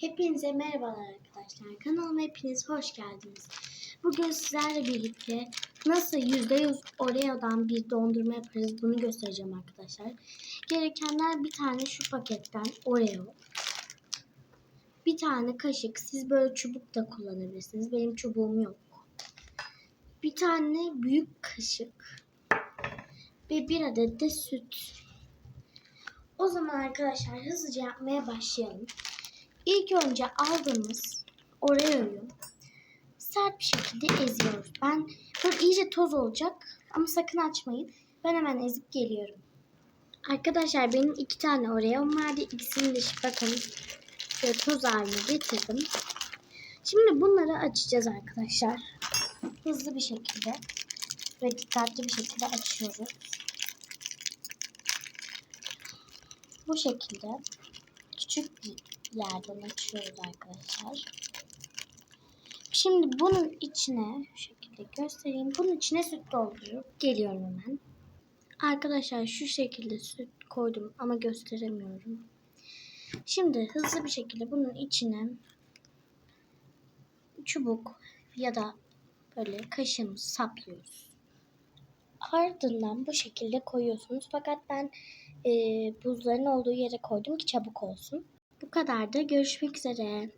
Hepinize merhabalar arkadaşlar. Kanalıma hepiniz hoş geldiniz. Bugün sizlerle birlikte nasıl %100 Oreo'dan bir dondurma yaparız bunu göstereceğim arkadaşlar. Gerekenler bir tane şu paketten Oreo. Bir tane kaşık. Siz böyle çubuk da kullanabilirsiniz. Benim çubuğum yok. Bir tane büyük kaşık. Ve bir adet de süt. O zaman arkadaşlar hızlıca yapmaya başlayalım. İlk önce aldığımız Oreo'yu sert bir şekilde eziyoruz. Ben böyle iyice toz olacak ama sakın açmayın. Ben hemen ezip geliyorum. Arkadaşlar benim iki tane Oreo'm vardı. İkisini de bakın böyle toz haline getirdim. Şimdi bunları açacağız arkadaşlar. Hızlı bir şekilde ve dikkatli bir şekilde açıyoruz. Bu şekilde küçük bir yerden açıyoruz arkadaşlar. Şimdi bunun içine şu şekilde göstereyim. Bunun içine süt doldurup geliyorum hemen. Arkadaşlar şu şekilde süt koydum ama gösteremiyorum. Şimdi hızlı bir şekilde bunun içine çubuk ya da böyle kaşığımızı saplıyoruz. Ardından bu şekilde koyuyorsunuz. Fakat ben e, buzların olduğu yere koydum ki çabuk olsun. Bu kadar da görüşmek üzere.